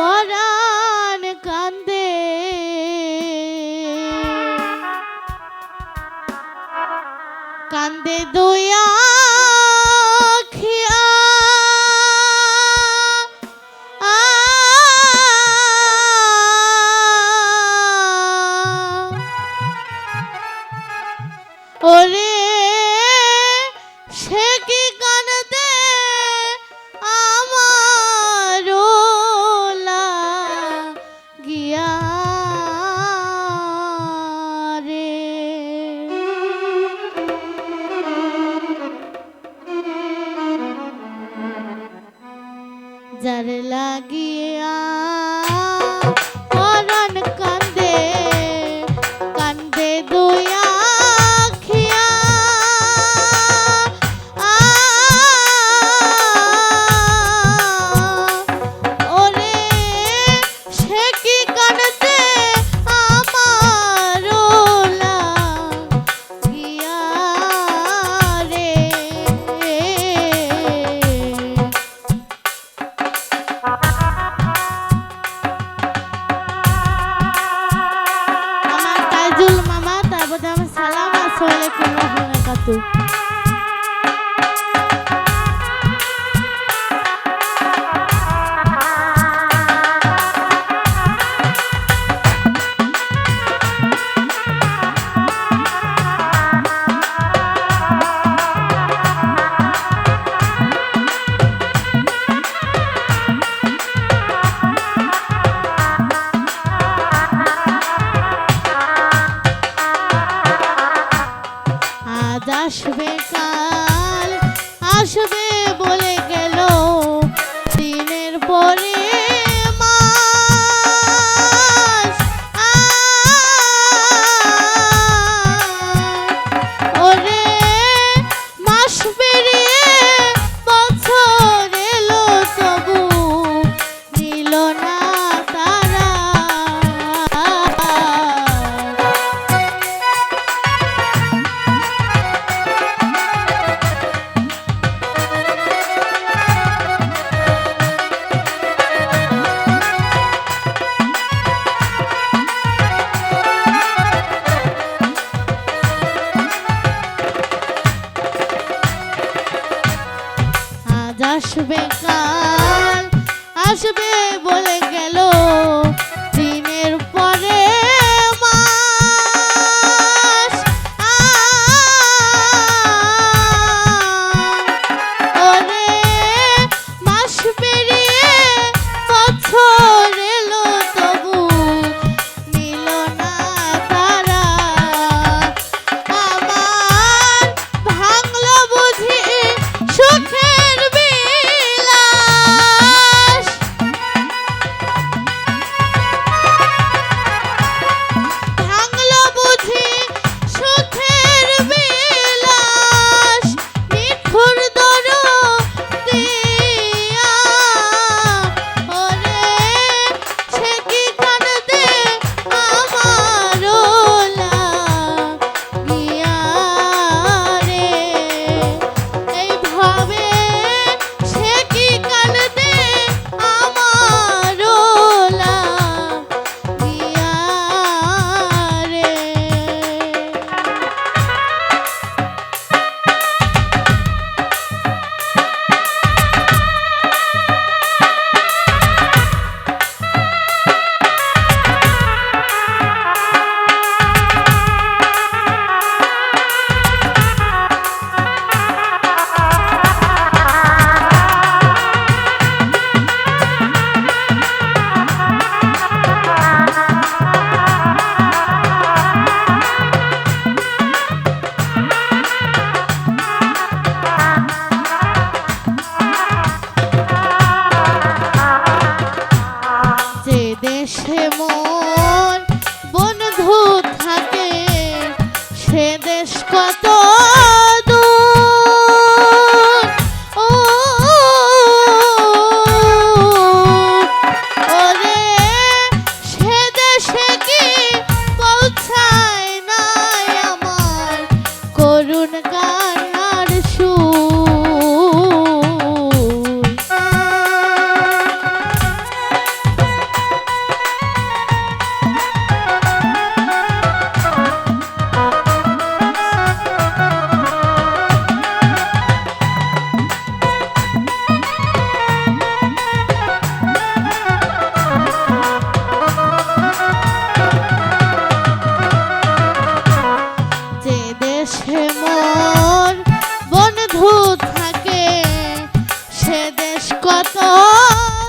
পরাণ কান্দে। কান্দে দয়া ওরে আসবে কাল আসবে আজ আসবে কাল আসবে বলে গেল। quanto Oh